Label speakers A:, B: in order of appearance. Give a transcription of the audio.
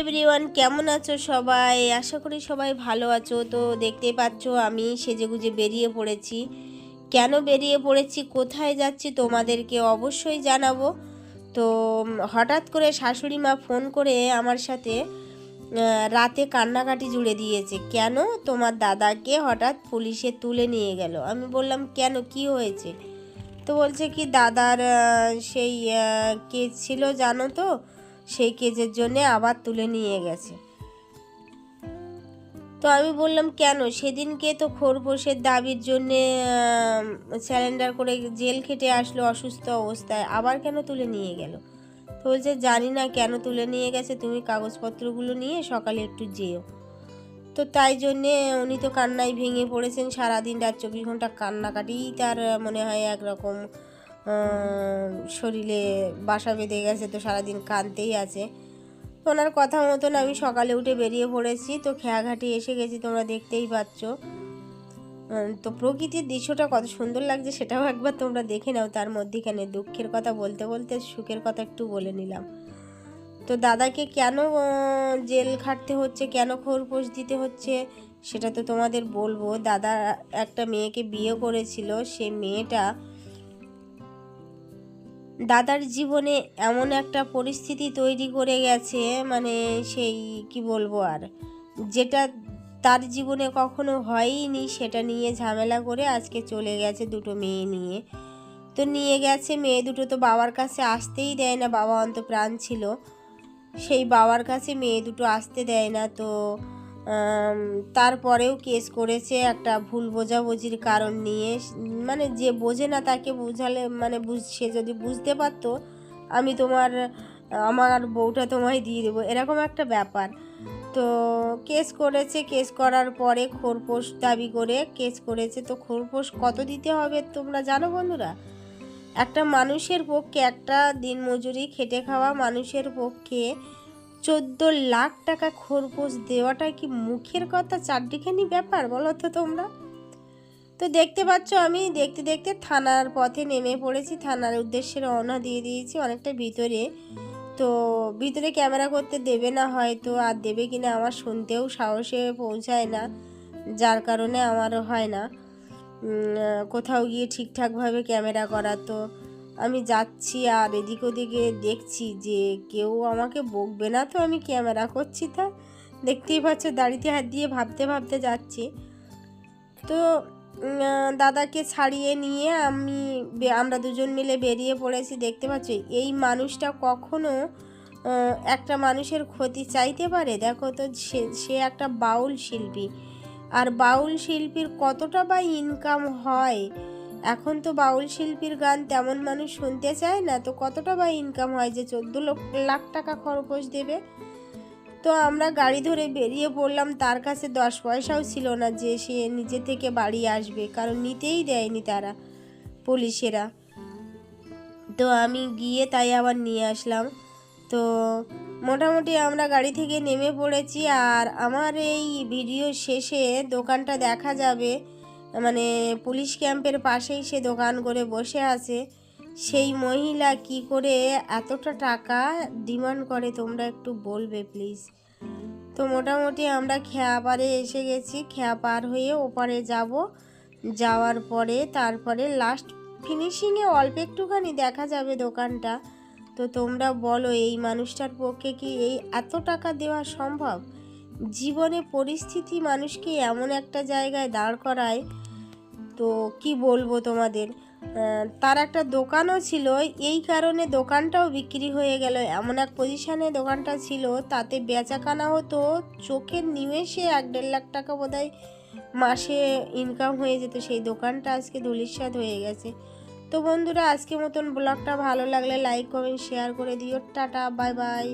A: Everyone কেমন আছো সবাই? আশা করি সবাই ভালো আছো। তো দেখতে পাচ্ছ, আমি সেজেগুজে বেরিয়ে পড়েছি। কেন বেরিয়ে পড়েছি? কোথায় যাচ্ছি তোমাদেরকে অবশ্যই জানাব। তো হঠাৎ করে শাশুড়ি মা ফোন করে আমার সাথে রাতে কান্নাকাটি জুড়ে দিয়েছে। কেন? তোমার দাদাকে হঠাৎ পুলিশে তুলে নিয়ে গেল। আমি বললাম, কেন? কি হয়েছে? তো বলছে কি, দাদার সেই কেজ ছিল, জানো তো? সেই কেজের জন্য আবার তুলে নিয়ে গেছে। তো আমি বললাম, কেন? সেদিনকে তো খোরপোশের দাবির জন্যে স্যালেন্ডার করে জেল খেটে আসলো, অসুস্থ অবস্থায়। আবার কেন তুলে নিয়ে গেল? তো বলছে, জানি না কেন তুলে নিয়ে গেছে, তুমি কাগজপত্রগুলো নিয়ে সকালে একটু যেও। তো তাই জন্যে উনি তো কান্নায় ভেঙে পড়েছেন, সারাদিন রাত চব্বিশ ঘণ্টা কান্নাকাটিই তার মনে হয় একরকম শরীরে বাসা বেঁধে গেছে, তো সারাদিন কানতেই আছে। তো ওনার কথা মতন আমি সকালে উঠে বেরিয়ে পড়েছি, তো খেয়াঘাটি এসে গেছি, তোমরা দেখতেই পাচ্ছ। তো প্রকৃতির দৃশ্যটা কত সুন্দর লাগছে, সেটাও একবার তোমরা দেখে নাও, তার মধ্যেখানে দুঃখের কথা বলতে বলতে, সুখের কথা একটু বলে নিলাম। তো দাদাকে কেন জেল খাটতে হচ্ছে, কেন খোরপোশ দিতে হচ্ছে, সেটা তো তোমাদের বলব। দাদা একটা মেয়েকে বিয়ে করেছিল, সে মেয়েটা দাদার জীবনে এমন একটা পরিস্থিতি তৈরি করে গেছে মানে সেই, কি বলব আর, যেটা তার জীবনে কখনো হয়ইনি, সেটা নিয়ে ঝামেলা করে আজকে চলে গেছে দুটো মেয়ে নিয়ে। তো নিয়ে গেছে, মেয়ে দুটো তো বাবার কাছে আসতেই দেয় না, বাবা অন্ত প্রাণ ছিল। সেই বাবার কাছে মেয়ে দুটো আসতে দেয় না তো তারপরেও কেস করেছে একটা ভুল বোঝাবুঝির কারণ নিয়ে। মানে যে বোঝে না তাকে বোঝালে মানে সে যদি বুঝতে পারতো, আমি তোমার, আমার বউটা তোমায় দিয়ে দেবো, এরকম একটা ব্যাপার। তো কেস করেছে, কেস করার পরে খোরপোশ দাবি করে কেস করেছে, তো খোরপোশ কত দিতে হবে তোমরা জানো বন্ধুরা? একটা মানুষের পক্ষে একটা দিনমজুরি খেটে খাওয়া মানুষের পক্ষে চোদ্দ লাখ টাকা খরগোশ দেওয়াটা কি মুখের কথা? চারটিখানি ব্যাপার, বলো তো তোমরা। তো দেখতে পাচ্ছ আমি, দেখতে দেখতে থানার পথে নেমে পড়েছি। থানার উদ্দেশ্যে রওনা দিয়ে দিয়েছি অনেকটা ভিতরে। তো ভিতরে ক্যামেরা করতে দেবে না হয়তো, আর দেবে কিনা আমার শুনতেও সাহসে পৌঁছায় না। যার কারণে আমারও হয় না। কোথাও গিয়ে ঠিকঠাকভাবে ক্যামেরা করা তো আমি যাচ্ছি আর এদিক ওদিকে দেখছি যে কেউ আমাকে বকবে না তো আমি ক্যামেরা করছি তা। দেখতেই পাচ্ছ দাড়িতে হাত দিয়ে ভাবতে ভাবতে যাচ্ছি। তো দাদাকে ছাড়িয়ে নিয়ে আমি আমরা দুজন মিলে বেরিয়ে পড়েছি। দেখতে পাচ্ছ এই মানুষটা কখনো একটা মানুষের ক্ষতি চাইতে পারে? দেখো তো সে সে একটা বাউল শিল্পী। আর বাউল শিল্পীর কতটা বা ইনকাম হয়? এখন তো বাউল শিল্পীর গান তেমন মানুষ শুনতে চায় না, তো কতটা বা ইনকাম হয় যে চোদ্দ লাখ টাকা খরচ দেবে? তো আমরা গাড়ি ধরে বেরিয়ে পড়লাম, তার কাছে দশ পয়সাও ছিল না যে সে নিজে থেকে বাড়ি আসবে, কারণ নিতেই দেয়নি তারা, পুলিশেরা। তো আমি গিয়ে তাই আবার নিয়ে আসলাম। তো মোটামুটি আমরা গাড়ি থেকে নেমে পড়েছি আর আমার এই ভিডিও শেষে দোকানটা দেখা যাবে। মানে পুলিশ ক্যাম্পের পাশেই সে দোকান করে বসে আছে। সেই মহিলা কি করে এতটা টাকা ডিমান্ড করে তোমরা একটু বলবে প্লিজ? তো মোটামুটি আমরা খেয়া পারে এসে গেছি। খেয়া পার হয়ে ওপারে যাব। যাওয়ার পরে তারপরে লাস্ট ফিনিশিংয়ে অল্প একটুখানি দেখা যাবে দোকানটা। তো তোমরা বলো, এই মানুষটার পক্ষে কি এই এত টাকা দেওয়া সম্ভব? জীবনে পরিস্থিতি মানুষকে এমন একটা জায়গায় দাঁড় করায়, তো কি বলব তোমাদের? তার একটা দোকানও ছিল, এই কারণে দোকানটাও বিক্রি হয়ে গেল। এমন এক পজিশানে দোকানটা ছিল, তাতে বেচাকানা হতো চোখের নিমেষে এক দেড় লাখ টাকা বোধহয় মাসে ইনকাম হয়ে যেত। সেই দোকানটা আজকে ধুলিস্বাদ হয়ে গেছে। তো বন্ধুরা আজকে মতন ব্লগটা ভালো লাগলে লাইক কমেন্ট শেয়ার করে দিও। Tata bye bye